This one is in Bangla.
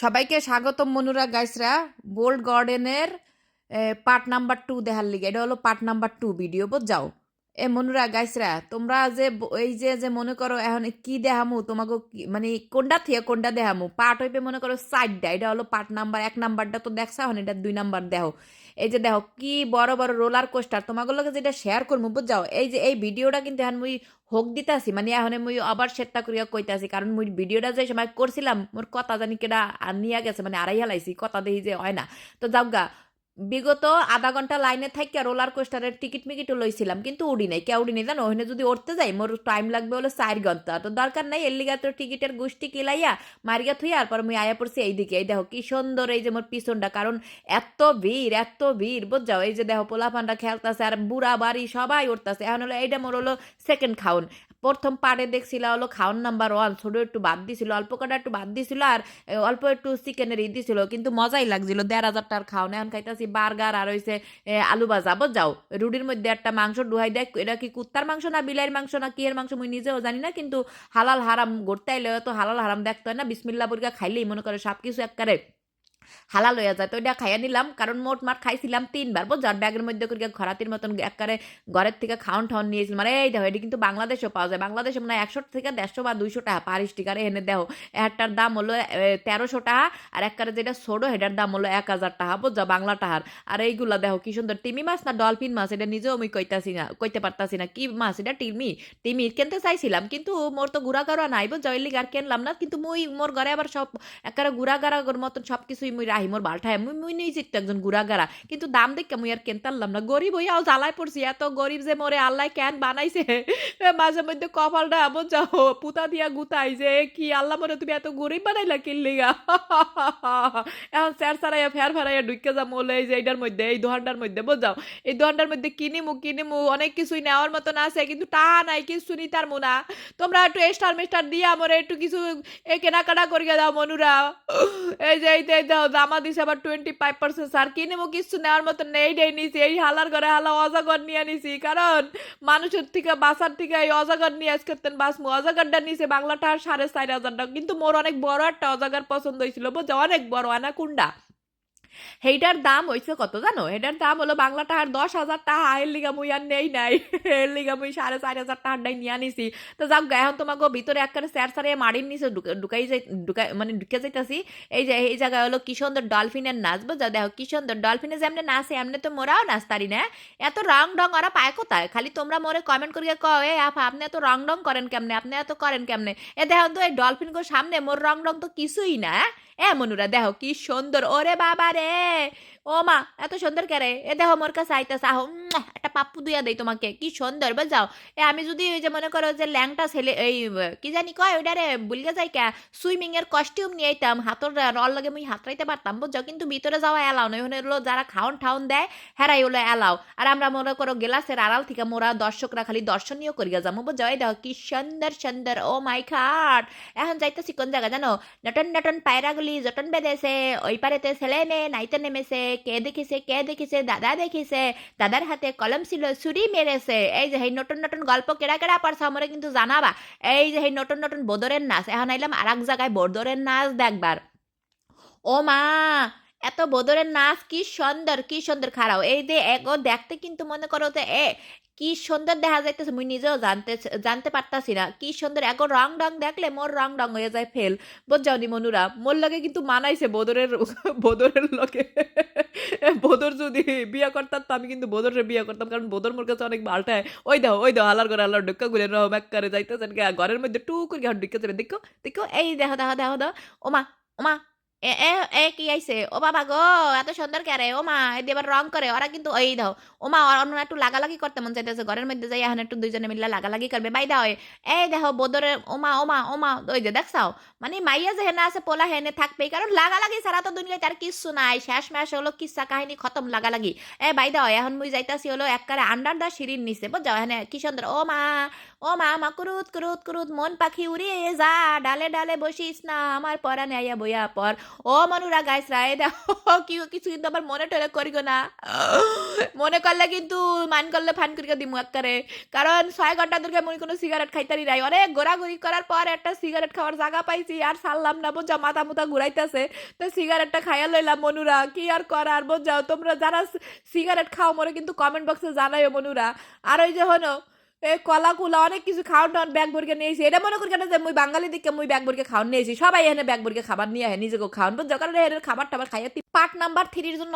সবাইকে স্বাগতম মনুরা গাইসরা। বোল্ড গার্ডেনের পার্ট নাম্বার টু দেখার লিগে। এটা হলো পার্ট নাম্বার টু ভিডিও বোধ যাও এ মনুরা গাইসরা, তোমরা যে এই যে যে মনে করো এখন কি দেখামু, তোমাকে মানে কোনটা থেকে কোনটা দেখামু? পার্ট হইবে মনে করো সাইডটা এটা হলো পার্ট নাম্বার এক নাম্বারটা তো দেখছা, এখন এটা দুই নাম্বার দেখো এই যে দেখো, কি বড় বড় রোলার কোস্টার তোমাকে লগে যেটা শেয়ার করব বুঝাও এই যে এই ভিডিওটা কিন্তু এখন মুই হোক দিতাছি মানে এখন মুই আবার চেষ্টা করিয়া কইতাছি, কারণ মুই ভিডিওটা যে সময় করছিলাম, মোর কথা জানি কেটা নিয়ে গেছে মানে আড়াই হালাইছি কথা দেখি যে হয় না। তো যাওগা বিগত আধা ঘণ্টা লাইনে থাকি রোলার কোস্টারের টিকিট মিকিটও লইছিলাম, কিন্তু উড়ি নাই। কেউ উড়ি নাই জানো? ওখানে যদি উঠতে যাই, মোর টাইম লাগবে হলো চার ঘণ্টা। তো দরকার নাই, এর লিগা তো টিকিটের গোষ্ঠী কিলাইয়া মারিয়া থুইয়া আর পর মুই আয়া পড়ছি এইদিকে। এই দেখো, কি সুন্দর এই যে মোর পিছনটা, কারণ এত ভিড় এত ভিড় বুঝাও এই যে দেখো পোলাপানটা খেলতেছে আর বুড়া বাড়ি সবাই উঠতেছে এখন হলো এইটা মোর হলো সেকেন্ড খাউন প্রথম পার্টে দেখছিল হলো খাওয়ান নাম্বার ওয়ান ছোটো একটু বাদ দিছিল অল্প কটা একটু বাদ দিছিল আর অল্প একটু চিকেনের ই দিছিল কিন্তু মজাই লাগছিল। দেড় হাজার টাকার খাওয়ান এখন খাইতাছি বার্গার আর হইছে এ, আলু ভাজা। যাও রুটির মধ্যে একটা মাংস ডুহাই দেখ এটা কি কুত্তার মাংস না বিলাইয়ের মাংস না কি এর মাংস মুই নিজেও জানি না কিন্তু হালাল হারাম গড়তে আইলে তো হালাল হারাম দেখতে হয় না বিসমিল্লা বুরগা খাইলেই মনে করে সব কিছু একবারে হালাল হয়ে যায়। তো এটা খাইয়া নিলাম। কারণ মোট মাঠ খাইছিলাম তিনবার। বুঝার ব্যাগের মধ্যে করে ঘরাতির মতন একবারে ঘরের থেকে খাওয়ান ঠাওয়ান নিয়েছিলাম মানে এই দেখো, এটি কিন্তু বাংলাদেশেও পাওয়া যায়। বাংলাদেশে মানে একশো থেকে দেড়শো বা দুইশো টাকা পার স্টিকারে এনে দেখো, একটার দাম হলো তেরোশো টাকা। আর একবারে যেটা ছোটো হেটার দাম হলো এক হাজার টাকা। বুঝা বাংলা টাকার। আর এইগুলা দেখো, কি সুন্দর। টিমি মাছ না ডলফিন মাছ? এটা নিজেও আমি কইতাছি না, কইতে পারতাছি না। কি মাছ এটা? টিমি টিমি কিনতে চাইছিলাম, কিন্তু মোর তো গুড়া গাড়া নাই। বুঝা ওই লিগে আর কিনলাম না। কিন্তু মুই, মোর ঘরে আবার সব, একেবারে গুড়া গাড়ার মতন সব কিছুই মুই রাহি মোর বালঠায় মুই মুই নিজে একজন গুড়া গাড়া কিন্তু দাম দেখে মুই আর কিনতারলাম না? গরিব হইয়াও জ্বালায় পড়ছি এত গরিব যে মোরে আল্লাহ ক্যান বানাইছে? মাঝে মধ্যে কপালটা এমন যাও পুতা দিয়া গুতাই যে কি আল্লাহ মনে তুমি এত গরিব বানাইলা কিনলিগা এখন স্যার সারাইয়া ফের ফেরাইয়া ঢুকে যা মোলে যে এইটার মধ্যে, এই দোহানটার মধ্যে বোঝাও এই দোহানটার মধ্যে কিনিমু কিনিমু, অনেক কিছুই নেওয়ার মতন আছে, কিন্তু তা নাই কিছু নিতার মোনা। তোমরা একটু স্টার মিস্টার দিয়া মোরে, একটু কিছু, এ, কেনাকাটা করিয়া দাও মনুরা। এই যে, এই দাও জামা দিছে আবার টোয়েন্টি ফাইভ পার্সেন্ট স্যার কিনেবো কিছু নেওয়ার মতো নেই ডেই নিছি। এই হালার ঘরে হালা অজাগর নিয়ে নিছি। কারণ মানুষের থেকে, বাসার থেকে এই অজাগর নিয়ে আজ করতেন বাস বাসমু। অজাগরটা নিছে বাংলাটা সাড়ে চার হাজার টাকা। কিন্তু মোর অনেক বড় একটা অজাগর পছন্দ হয়েছিল, বুঝছ? অনেক বড় আনাকুন্ডা সেইটার দাম হইছে কত জানো? এটার দাম হলো বাংলা টাকার দশ হাজার টাকা এর লিগা মুই আর নেই নাই। এর লিগা মুই সাড়ে চার হাজার টাকাটাই নিয়ে আনিছি তো যাক এখন তোমাকে ভিতরে একবারে স্যার সারে মারির নিচে ঢুকাই যাই ঢুকাই মানে ঢুকে যাইতাছি। এই যে, এই জায়গায় হলো কি সুন্দর ডলফিনের নাচ বুঝা দেখো কি সুন্দর ডলফিনে যেমনি নাচে, এমনি তো মোরাও নাচতারি না? এত রং ডং ওরা পায় কোথায়? খালি তোমরা মোরে কমেন্ট করিয়া কও, এ আপা, আপনি এত রং ডং করেন কেমনে? আপনি এত করেন কেমনে? এ দেখো তো, এই ডলফিন সামনে, মোর রং ডং তো কিছুই না এ মনুরা, দেখো কি সুন্দর। ওরে বাবা রে ও মা, এত সুন্দর কে রে? এ দেখো মোর কাছে আইতাছে, আহ একটা পাপ্পু দুইয়া দেই তোমাকে, কি সুন্দর বুঝাও এ আমি যদি ওই যে মনে করো যে ল্যাংটা ছেলে, এই কি জানি কয় ওইটা রে বুলগে যাই কে সুইমিং এর কস্টিউম নিয়ে আইতাম, হাতর রল লাগে মুই হাতরাইতে পারতাম বুঝছ কিন্তু ভিতরে যাওয়া এলাও নয় ওখানে হলো যারা খাওন ঠাউন দেয়, হেরাই হলো এলাও। আর আমরা মনে করো গেলাসের আড়াল থেকে মোরা দর্শকরা খালি দর্শনীয় করিয়া যাব বুঝছ এই দেখো কি সুন্দর সুন্দর, ও মাই খাট এখন যাইতেছি কোন জায়গা জানো? নটন নটন পায়রাগুলি জটন বেঁধেছে ওই পারেতে ছেলে মেয়ে নাইতে নেমেছে কে দেখিছে কে দেখিছে দাদা দেখিছে দাদার হাতে কলম ছিল ছুরি মেরেছে এই যে এই নতুন নতুন গল্প কেরা কেরা পারছে আমরা কিন্তু জানাবা এই যে এই নতুন নতুন বদরের নাচ এখন আইলাম আর এক জায়গায় বদরের নাচ দেখবার ও মা এত বদরের নাচ কি সুন্দর কি সুন্দর খারাও। এই যে দেখতে কিন্তু মনে করো যে, এ কি সুন্দর দেখা যাইতেছে মুই নিজেও জানতে জানতে পারতাছি না কি সুন্দর এগো রং রং দেখলে মোর রং রং হয়ে যায় ফেল বুঝছাওনি মনুরা মোর লগে কিন্তু মানাইছে বদরের বদরের লগে বদর যদি বিয়া করতাম তো আমি কিন্তু বদরে বিয়া করতাম কারণ বদর মোর কাছে অনেক মালটায় ওই দাও ওই দাও আলার করে আলার ডুক্কা গুলে রহম এক করে যাইতেছেন ঘরের মধ্যে টু করে ঘর ঢুকে যাবে দেখো দেখো এই দেখো দেখো দেখো দেখো ওমা ওমা এ এ কি আইছে? ও বাবা গো, এত সুন্দর কে ও মা এদি আবার রং করে। ওরা কিন্তু ওই দাও। ও মা অন্য একটু লাগালাগি করতে মন চাইতেছে। ঘরের মধ্যে যাই এখন একটু দুইজনে মিলে লাগালাগি করবে। বাই দাও এই দেখো বদরে ওমা ওমা ওমা ওই যে দেখছাও? মানে মাইয়া যে হেনে আছে, পোলা হেনে থাকবেই। কারণ লাগালাগি ছাড়া তো দুনিয়ায় তার কিচ্ছু নাই। শেষ ম্যাশ হলো কিসা কাহিনী খতম, লাগালাগি। এ, বাই দাও এখন মুই যাইতাছি হলো একবারে আন্ডার দা সিঁড়ির নিচে বুঝাও এখানে কি সুন্দর। ও মা ও মা মা, কুরুত কুরুত কুরুত, মন পাখি উড়িয়ে যা, ডালে ডালে বসিস না, আমার পরা নেয়া বইয়া পর। ও মনুরা গাইস, রায় দেখো কি, কিছু কিন্তু আমার মনে টলে করিও না। মনে করলে কিন্তু মান করলে ফান করিকে দিমু একবারে কারণ ছয় ঘণ্টা ধরে মনে কোনো সিগারেট খাইতারি নাই। অনেক ঘোরাঘুরি করার পর একটা সিগারেট খাওয়ার জায়গা পাইছি, আর সারলাম না বোঝা মাথা মুথা ঘুরাইতেছে। তো সিগারেটটা খাইয়া লইলাম মনুরা, কি আর করার বোঝাও তোমরা যারা সিগারেট খাও মনে কিন্তু কমেন্ট বক্সে জানাইও মনুরা। আর ওই যে হনো কলা কুলা অনেক কিছু খাওয়ান টাউন ব্যাগ ভরকে নিয়েছি। এটা মনে করি কেন যে মুই বাঙালি দিকে মুই ব্যাগ ভরকে খাওয়ান নিয়েছি? সবাই এখানে ব্যাগ ভরকে খাবার নিয়ে আহে নিজেকে খাওয়ান। কারণ খাবার টাবার খাইয়ে পার্ট নাম্বার থ্রির জন্য